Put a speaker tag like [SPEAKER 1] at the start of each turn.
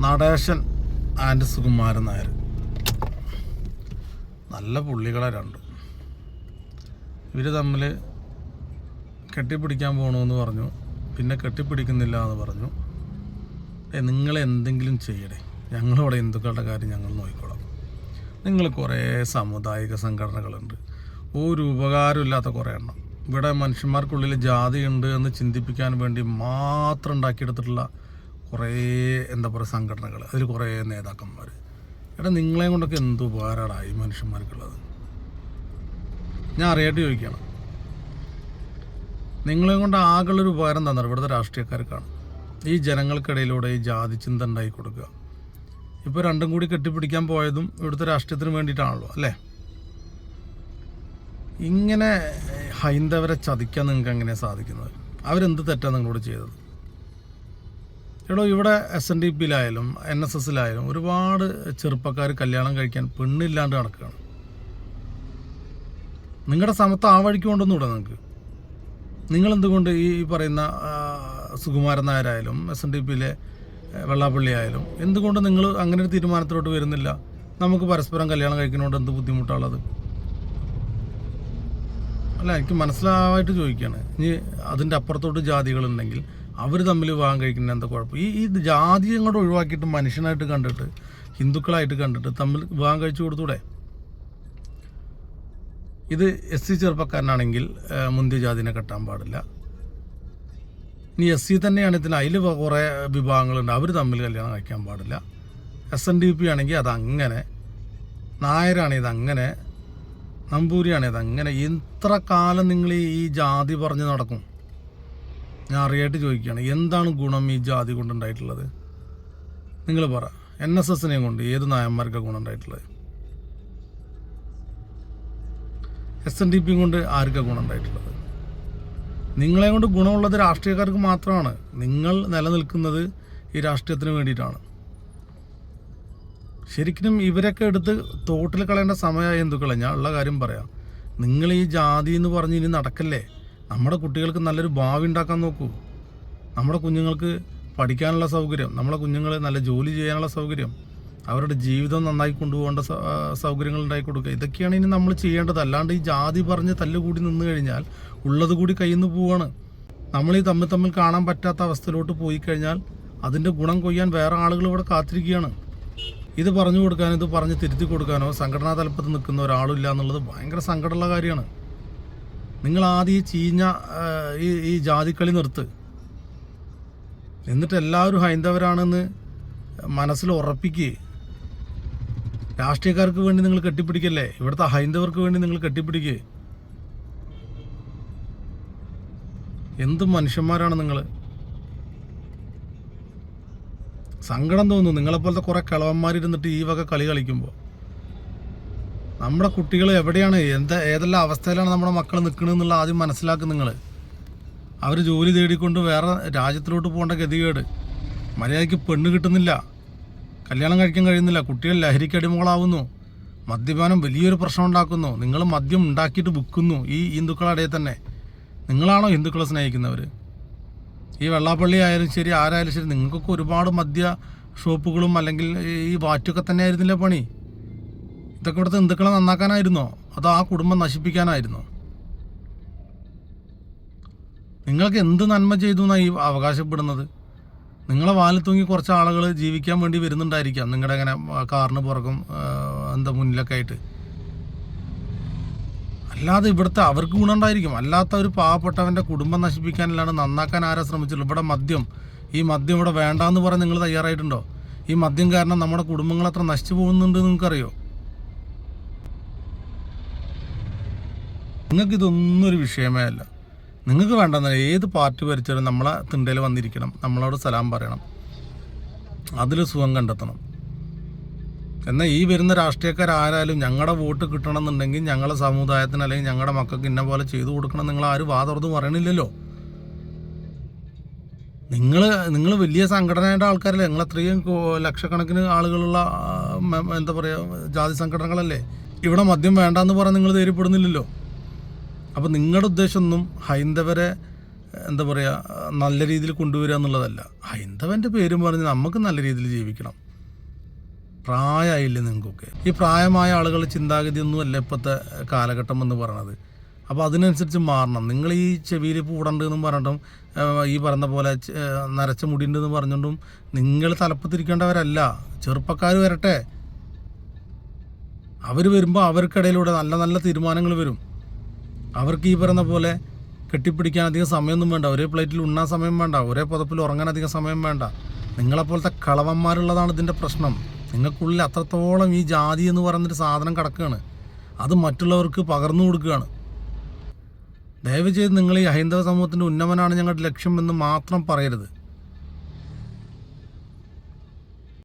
[SPEAKER 1] Natesan and Sukumaran Nair. നല്ല പുള്ളികളെ രണ്ടും. ഇവർ തമ്മിൽ കെട്ടിപ്പിടിക്കാൻ പോകണമെന്ന് പറഞ്ഞു. പിന്നെ കെട്ടിപ്പിടിക്കുന്നില്ല എന്ന് പറഞ്ഞു നിങ്ങൾ എന്തെങ്കിലും ചെയ്യണേ ഞങ്ങളിവിടെ ഹിന്ദുക്കളുടെ കാര്യം ഞങ്ങൾ നോക്കിക്കോളാം. നിങ്ങൾ കുറേ സാമുദായിക സംഘടനകളുണ്ട്. ഒരു ഉപകാരമില്ലാത്ത കുറേ എണ്ണം. ഇവിടെ മനുഷ്യന്മാർക്കുള്ളിൽ ജാതിയുണ്ട് എന്ന് ചിന്തിപ്പിക്കാൻ വേണ്ടി മാത്രം ഉണ്ടാക്കിയെടുത്തിട്ടുള്ള കുറേ എന്താ പറയുക സംഘടനകൾ അതിൽ കുറേ നേതാക്കന്മാർ എടാ നിങ്ങളെ കൊണ്ടൊക്കെ എന്ത് ഉപകാരമാണ് മനുഷ്യന്മാർക്കുള്ളത്? ഞാൻ അറിയായിട്ട് ചോദിക്കുകയാണ് നിങ്ങളെ കൊണ്ട് ആകെയുള്ളൊരു ഉപകാരം തന്നെ ഇവിടുത്തെ രാഷ്ട്രീയക്കാർക്കാണ്. ഈ ജനങ്ങൾക്കിടയിലൂടെ ഈ ജാതി ചിന്ത ഉണ്ടായി കൊടുക്കുക. ഇപ്പോൾ രണ്ടും കൂടി കെട്ടിപ്പിടിക്കാൻ പോയതും ഇവിടുത്തെ രാഷ്ട്രീയത്തിന് വേണ്ടിയിട്ടാണല്ലോ അല്ലേ? ഇങ്ങനെ ഹൈന്ദവരെ ചതിക്കാൻ നിങ്ങൾക്ക് എങ്ങനെയാണ് സാധിക്കുന്നത്? അവരെന്ത് തെറ്റാണ് നിങ്ങളോട് ചെയ്തത്? എടോ ഇവിടെ എസ് എൻ ഡി പിയിലായാലും എൻ എസ് എസിലായാലും ഒരുപാട് ചെറുപ്പക്കാർ കല്യാണം കഴിക്കാൻ പെണ്ണില്ലാണ്ട് നടക്കുകയാണ് നിങ്ങളുടെ സമത്ത് ആ വഴിക്ക് കൊണ്ടൊന്നുകൂടെ നിങ്ങൾക്ക് നിങ്ങൾ എന്തുകൊണ്ട് ഈ പറയുന്ന സുകുമാരൻ നായരായാലും എസ് എൻ ഡി പിയിലെ വെള്ളാപ്പള്ളി ആയാലും എന്തുകൊണ്ട് നിങ്ങൾ അങ്ങനെ ഒരു തീരുമാനത്തിലോട്ട് വരുന്നില്ല? നമുക്ക് പരസ്പരം കല്യാണം കഴിക്കുന്നതുകൊണ്ട് എന്ത് ബുദ്ധിമുട്ടാണുള്ളത് അല്ല എനിക്ക് മനസ്സിലാവായിട്ട് ചോദിക്കുകയാണ് ഇനി അതിന്റെ അപ്പുറത്തോട്ട് ജാതികളുണ്ടെങ്കിൽ അവർ തമ്മിൽ വിവാഹം കഴിക്കുന്ന എന്താ കുഴപ്പം? ഈ ഈ ജാതി അങ്ങോട്ട് ഒഴിവാക്കിയിട്ട് മനുഷ്യനായിട്ട് കണ്ടിട്ട് ഹിന്ദുക്കളായിട്ട് കണ്ടിട്ട് തമ്മിൽ വിവാഹം കഴിച്ചു കൊടുത്തൂടെ? ഇത് എസ് സി ചെറുപ്പക്കാരനാണെങ്കിൽ മുന്തിയ ജാതിനെ കെട്ടാൻ പാടില്ല. ഇനി എസ് സി തന്നെയാണ് ഇതിന് അതിൽ കുറേ വിഭാഗങ്ങളുണ്ട്. അവർ തമ്മിൽ കല്യാണം കഴിക്കാൻ പാടില്ല. എസ് എൻ ഡി പി ആണെങ്കിൽ അതങ്ങനെ നായരാണെങ്കിൽ ഇതങ്ങനെ നമ്പൂരിയാണെങ്കിൽ അതങ്ങനെ എത്ര കാലം നിങ്ങൾ ഈ ജാതി പറഞ്ഞ് നടക്കും. ഞാൻ അറിയായിട്ട് ചോദിക്കുകയാണ് എന്താണ് ഗുണം ഈ ജാതി കൊണ്ടുണ്ടായിട്ടുള്ളത് നിങ്ങൾ പറ. എൻ എസ് എസിനെയും കൊണ്ട് ഏത് നായന്മാർക്കാണ് ഗുണം ഉണ്ടായിട്ടുള്ളത്? എസ് എൻ ഡി പിയും കൊണ്ട് ആർക്കാണ് ഗുണം ഉണ്ടായിട്ടുള്ളത്? നിങ്ങളെ കൊണ്ട് ഗുണമുള്ളത് രാഷ്ട്രീയക്കാർക്ക് മാത്രമാണ്. നിങ്ങൾ നിലനിൽക്കുന്നത് ഈ രാഷ്ട്രീയത്തിന് വേണ്ടിയിട്ടാണ്. ശരിക്കും ഇവരൊക്കെ എടുത്ത് തോട്ടിൽ കളയേണ്ട സമയമായി എന്തുക്കളെ? ഞാൻ ഉള്ള കാര്യം പറയാം. നിങ്ങൾ ഈ ജാതി എന്ന് പറഞ്ഞ് ഇനി നടക്കല്ലേ? നമ്മുടെ കുട്ടികൾക്ക് നല്ലൊരു ഭാവി ഉണ്ടാക്കാൻ നോക്കൂ. നമ്മുടെ കുഞ്ഞുങ്ങൾക്ക് പഠിക്കാനുള്ള സൗകര്യം നമ്മുടെ കുഞ്ഞുങ്ങൾ നല്ല ജോലി ചെയ്യാനുള്ള സൗകര്യം അവരുടെ ജീവിതം നന്നായി കൊണ്ടുപോകേണ്ട സൗകര്യങ്ങൾ ഉണ്ടാക്കി കൊടുക്കുക. ഇതൊക്കെയാണ് ഇനി നമ്മൾ ചെയ്യേണ്ടത്. അല്ലാണ്ട് ഈ ജാതി പറഞ്ഞ് തല്ലുകൂടി നിന്ന് കഴിഞ്ഞാൽ ഉള്ളത് കൂടി കയ്യിൽ നിന്ന് പോവാണ്. നമ്മൾ ഈ തമ്മിൽ തമ്മിൽ കാണാൻ പറ്റാത്ത അവസ്ഥയിലോട്ട് പോയി കഴിഞ്ഞാൽ അതിന്റെ ഗുണം കൊയ്യാൻ വേറെ ആളുകൾ ഇവിടെ കാത്തിരിക്കുകയാണ്. ഇത് പറഞ്ഞു കൊടുക്കാനോ ഇത് പറഞ്ഞ് തിരുത്തി കൊടുക്കാനോ സംഘടനാ തലപ്പത്ത് നിൽക്കുന്ന ഒരാളില്ല എന്നുള്ളത് ഭയങ്കര സങ്കടമുള്ള കാര്യമാണ്. നിങ്ങൾ ആദ്യം ഈ ചീഞ്ഞ ഈ ഈ ജാതിക്കളി നിർത്ത്. എന്നിട്ട് എല്ലാവരും ഹൈന്ദവരാണെന്ന് മനസ്സിൽ ഉറപ്പിക്കുക രാഷ്ട്രീയക്കാർക്ക് വേണ്ടി നിങ്ങൾ കെട്ടിപ്പിടിക്കല്ലേ? ഇവിടുത്തെ ഹൈന്ദവർക്ക് വേണ്ടി നിങ്ങൾ കെട്ടിപ്പിടിക്കുക എന്ത് മനുഷ്യന്മാരാണ് നിങ്ങൾ? സങ്കടം തോന്നുന്നു. നിങ്ങളെപ്പോലത്തെ കുറേ കിളവന്മാരിരുന്നിട്ട് ഈ വക കളി കളിക്കുമ്പോൾ നമ്മുടെ കുട്ടികൾ എവിടെയാണ്? എന്താ ഏതെല്ലാം അവസ്ഥയിലാണ് നമ്മുടെ മക്കൾ നിൽക്കണമെന്നുള്ള ആദ്യം മനസ്സിലാക്കും നിങ്ങൾ അവർ ജോലി തേടിക്കൊണ്ട് വേറെ രാജ്യത്തിലോട്ട് പോകേണ്ട ഗതികേട്. മര്യാദയ്ക്ക് പെണ്ണ് കിട്ടുന്നില്ല. കല്യാണം കഴിക്കാൻ കഴിയുന്നില്ല. കുട്ടികൾ ലഹരിക്ക് അടിമകളാവുന്നു. മദ്യപാനം വലിയൊരു പ്രശ്നം ഉണ്ടാക്കുന്നു. നിങ്ങൾ മദ്യം ഉണ്ടാക്കിയിട്ട് വിൽക്കുന്നു ഈ ഹിന്ദുക്കളുടെ തന്നെ. നിങ്ങളാണോ ഹിന്ദുക്കളെ സ്നേഹിക്കുന്നവർ ഈ വെള്ളാപ്പള്ളി ആയാലും ശരി ആരായാലും ശരി നിങ്ങൾക്കൊക്കെ ഒരുപാട് മദ്യ ഷോപ്പുകളും അല്ലെങ്കിൽ ഈ വാറ്റൊക്കെ തന്നെ ആയിരുന്നില്ല പണി? ഇതൊക്കെ ഇവിടുത്തെ ഹിന്ദുക്കളെ നന്നാക്കാനായിരുന്നോ? അതോ ആ കുടുംബം നശിപ്പിക്കാനായിരുന്നോ? നിങ്ങൾക്ക് എന്ത് നന്മ ചെയ്തു എന്നാണ് ഈ അവകാശപ്പെടുന്നത്? നിങ്ങളെ വാലിൽ തൂങ്ങി കുറച്ച് ആളുകൾ ജീവിക്കാൻ വേണ്ടി വരുന്നുണ്ടായിരിക്കാം നിങ്ങളുടെ ഇങ്ങനെ കാറിന് പുറകും എന്താ മുന്നിലൊക്കെ ആയിട്ട്. അല്ലാതെ ഇവിടുത്തെ അവർക്ക് ഗുണമുണ്ടായിരിക്കും. അല്ലാത്ത ഒരു പാവപ്പെട്ടവന്റെ കുടുംബം നശിപ്പിക്കാനല്ലാണ്ട് നന്നാക്കാൻ ആരാ ശ്രമിച്ചുള്ളൂ ഇവിടെ മദ്യം. ഈ മദ്യം ഇവിടെ വേണ്ടാന്ന് പറഞ്ഞ് നിങ്ങൾ തയ്യാറായിട്ടുണ്ടോ? ഈ മദ്യം കാരണം നമ്മുടെ കുടുംബങ്ങൾ അത്ര നശിച്ചു പോകുന്നുണ്ട് നിങ്ങൾക്കറിയോ? നിങ്ങൾക്ക് ഇതൊന്നും ഒരു വിഷയമേ അല്ല. നിങ്ങൾക്ക് വേണ്ടെന്ന് ഏത് പാർട്ടി ഭരിച്ചാലും നമ്മളെ തിണ്ടയിൽ വന്നിരിക്കണം. നമ്മളോട് സലാം പറയണം. അതിൽ സുഖം കണ്ടെത്തണം. എന്നാൽ ഈ വരുന്ന രാഷ്ട്രീയക്കാരായാലും ഞങ്ങളുടെ വോട്ട് കിട്ടണമെന്നുണ്ടെങ്കിൽ ഞങ്ങളെ സമുദായത്തിന് അല്ലെങ്കിൽ ഞങ്ങളുടെ മക്കൾക്ക് ഇന്ന പോലെ ചെയ്തു കൊടുക്കണം നിങ്ങൾ ആരും വാതുറന്ന് പറയണില്ലല്ലോ. നിങ്ങൾ നിങ്ങൾ വലിയ സംഘടനയുടെ ആൾക്കാരല്ലേ? നിങ്ങൾ അത്രയും ലക്ഷക്കണക്കിന് ആളുകളുള്ള എന്താ പറയുക ജാതി സംഘടനകളല്ലേ? ഇവിടെ മദ്യം വേണ്ടെന്ന് പറഞ്ഞ് നിങ്ങൾ ധൈര്യപ്പെടുന്നില്ലല്ലോ. അപ്പോൾ നിങ്ങളുടെ ഉദ്ദേശമൊന്നും ഹൈന്ദവരെ എന്താ പറയുക നല്ല രീതിയിൽ കൊണ്ടുവരിക എന്നുള്ളതല്ല. ഹൈന്ദവന്റെ പേരും പറഞ്ഞ് നമുക്ക് നല്ല രീതിയിൽ ജീവിക്കണം. പ്രായമായില്ലേ നിങ്ങൾക്കൊക്കെ? ഈ പ്രായമായ ആളുകളുടെ ചിന്താഗതി ഒന്നുമല്ല ഇപ്പോഴത്തെ കാലഘട്ടം എന്ന് പറയണത്. അപ്പോൾ അതിനനുസരിച്ച് മാറണം. നിങ്ങൾ ഈ ചെവിയിൽ പൂടണ്ട് എന്നും പറഞ്ഞിട്ടും ഈ പറഞ്ഞ പോലെ നരച്ച മുടിയുണ്ട് എന്ന് പറഞ്ഞുകൊണ്ടും നിങ്ങൾ തലപ്പത്തിരിക്കേണ്ടവരല്ല. ചെറുപ്പക്കാർ വരട്ടെ. അവർ വരുമ്പോൾ അവർക്കിടയിലൂടെ നല്ല നല്ല തീരുമാനങ്ങൾ വരും. അവർക്ക് ഈ പറയുന്ന പോലെ കെട്ടിപ്പിടിക്കാൻ അധികം സമയമൊന്നും വേണ്ട. ഒരേ പ്ലേറ്റിൽ ഉണ്ണാൻ സമയം വേണ്ട. ഒരേ പുതപ്പിൽ ഉറങ്ങാൻ അധികം സമയം വേണ്ട. നിങ്ങളെപ്പോലത്തെ കളവന്മാരുള്ളതാണ് ഇതിന്റെ പ്രശ്നം. നിങ്ങൾക്കുള്ളിൽ അത്രത്തോളം ഈ ജാതി എന്ന് പറയുന്നൊരു സാധനം കിടക്കുകയാണ്. അത് മറ്റുള്ളവർക്ക് പകർന്നു കൊടുക്കുകയാണ്. ദയവ് ചെയ്ത് നിങ്ങൾ ഈ ഹൈന്ദവ സമൂഹത്തിന്റെ ഉന്നമനാണ് ഞങ്ങളുടെ ലക്ഷ്യമെന്ന് മാത്രം പറയരുത്.